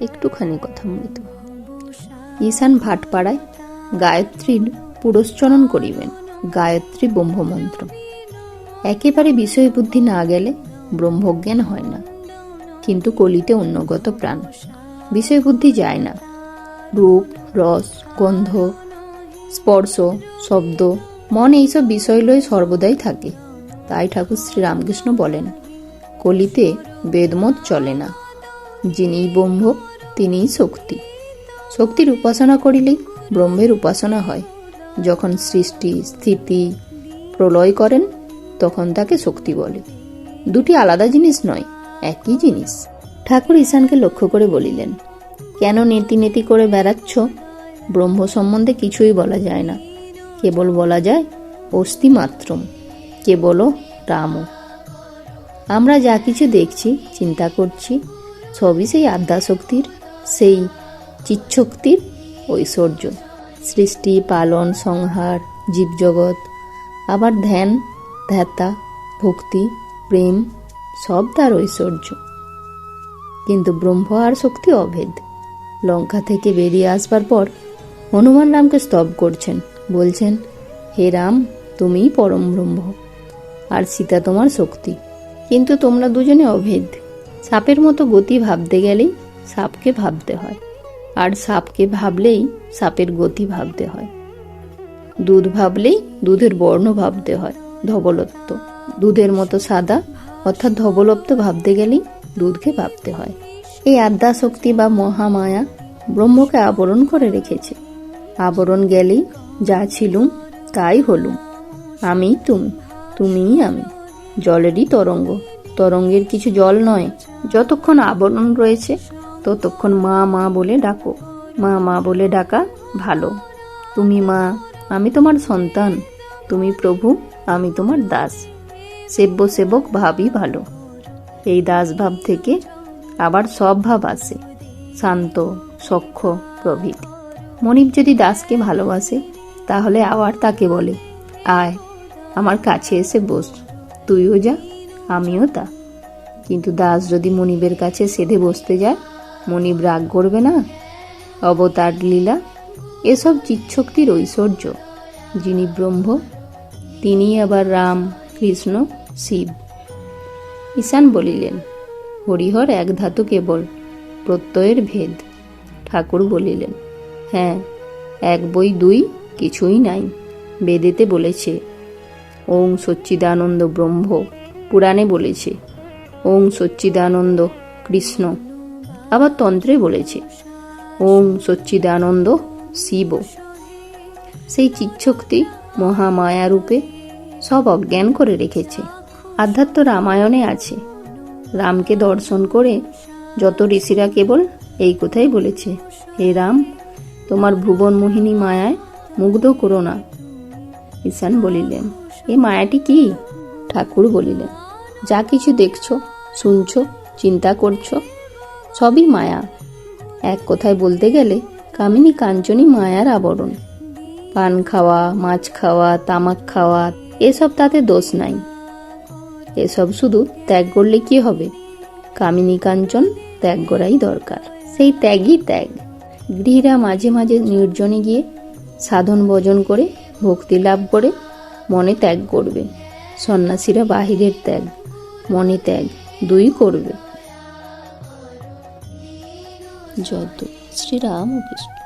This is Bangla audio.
একটুখানি কথা মৃদু ঈশান ভাটপাড়ায় গায়ত্রীর পুরস্চরণ করিবেন, গায়ত্রী ব্রহ্মমন্ত্র। একেবারে বিষয় বুদ্ধি না গেলে ব্রহ্মজ্ঞান হয় না। কিন্তু কলিতে অন্যগত প্রাণ বিষয় বুদ্ধি যায় না। রূপ, রস, গন্ধ, স্পর্শ, শব্দ, মন এইসব বিষয় লয়ে সর্বদাই থাকে। তাই ঠাকুর শ্রী শ্রীরামকৃষ্ণ বলেন, কলিতে বেদমত চলে না। যিনিই ব্রহ্ম তিনিই শক্তি। শক্তির উপাসনা করিলেই ব্রহ্মের উপাসনা হয়। যখন সৃষ্টি, স্থিতি প্রলয় করেন, তখন তাকে শক্তি বলে। দুটি আলাদা জিনিস নয়, একই জিনিস। ঠাকুর ঈশানকে লক্ষ্য করে বলিলেন, কেন নীতি নীতি করে বেড়াচ্ছ? ব্রহ্ম সম্বন্ধে কিছুই বলা যায় না। কেবল বলা যায়, অস্থি মাত্রম কেবল রামও আমরা যা কিছু দেখছি, চিন্তা করছি, সবই সেই আদ্যাশক্তির সেই চিচ্ছক্তির ঐশ্বর্য। সৃষ্টি, পালন, সংহার, জীবজগৎ, আবার ধ্যান, ধ্যাতা, ভক্তি, প্রেম, সব তার ঐশ্বর্য। কিন্তু ব্রহ্ম আর শক্তি অভেদ। লঙ্কা থেকে বেরিয়ে আসবার পর হনুমান রামকে স্তব করছেন। বলছেন, হে রাম, তুমিই পরম ব্রহ্ম আর সীতা তোমার শক্তি। কিন্তু তোমরা দুজনে অভেদ। সাপের মতো গতি ভাবতে গেলেই সাপকে ভাবতে হয়। আর সাপকে ভাবলেই সাপের গতি ভাবতে হয়। দুধ ভাবলেই দুধের বর্ণ ভাবতে হয়, ধবলত্ব। দুধের মতো সাদা, অর্থাৎ ধবলত্ব ভাবতে গেলেই দুধকে ভাবতে হয়। এই আদ্যা শক্তি বা মহামায়া ব্রহ্মকে আবরণ করে রেখেছে। আবরণ গেলেই যা ছিলুম, তাই হলুম। আমি তুমি, তুমিই আমি। জলেরই তরঙ্গ। তরঙ্গের কিছু জল নয়, যতক্ষণ আবরণ রয়েছে ততক্ষণ মা মা বলে ডাকো। মা মা বলে ডাকা ভালো। তুমি মা, আমি তোমার সন্তান। তুমি প্রভু, আমি তোমার দাস। সেব্য সেবক ভাবই ভালো। এই দাস ভাব থেকে আবার সব ভাব আসে। শান্ত সখ্য প্রভৃতি। মনিব যদি দাসকে ভালোবাসে, তাহলে আবার তাকে বলে, আয়, আমার কাছে এসে বস। তুইও যা, আমিও তা। কিন্তু দাস যদি মনিবের কাছে সেধে বসতে যায় মনিব রাগ করবে না? অবতার লীলা, এসব চিৎশক্তির ঐশ্বর্য, যিনি ব্রহ্ম তিনি আবার রাম, কৃষ্ণ, শিব। ঈশান বলিলেন, হরিহর এক ধাতু কেবল, প্রত্যয়ের ভেদ। ঠাকুর বলিলেন হ্যাঁ এক বই দুই কিছুই নাই। বেদেতে বলেছে, ওং সচ্চিদানন্দ ব্রহ্ম। পুরাণে বলেছে, ওং সচ্চিদানন্দ কৃষ্ণ। আবার তন্ত্রে বলেছে, ওম সচ্চিদানন্দ শিব। সেই চিচ্ছক্তি মহামায়া রূপে সব অজ্ঞান করে রেখেছে। আধ্যাত্ম রামায়ণে আছে। রামকে দর্শন করে যত ঋষিরা কেবল এই কথাই বলেছে, হে রাম, তোমার ভুবন মোহিনী মায়ায় মুগ্ধ করো না। ঈশান বলিলেন, এ মায়াটি কি? ঠাকুর বলিলেন, যা কিছু দেখছ, শুনছো, চিন্তা করছ সবই মায়া। এক কথায় বলতে গেলে কামিনী কাঞ্চনী মায়ার আবরণ। পান খাওয়া, মাছ খাওয়া, তামাক খাওয়া, এসব তাতে দোষ নাই। এসব শুধু ত্যাগ করলে কি হবে? কামিনী কাঞ্চন ত্যাগ করাই দরকার। সেই ত্যাগই ত্যাগ। গৃহীরা মাঝে মাঝে নির্জনে গিয়ে সাধন ভজন করে, ভক্তি লাভ করে, মনে ত্যাগ করবে। সন্ন্যাসীরা বাহিরের ত্যাগ, মনে ত্যাগ দুই করবে। যত শ্রীরাম কৃষ্ণ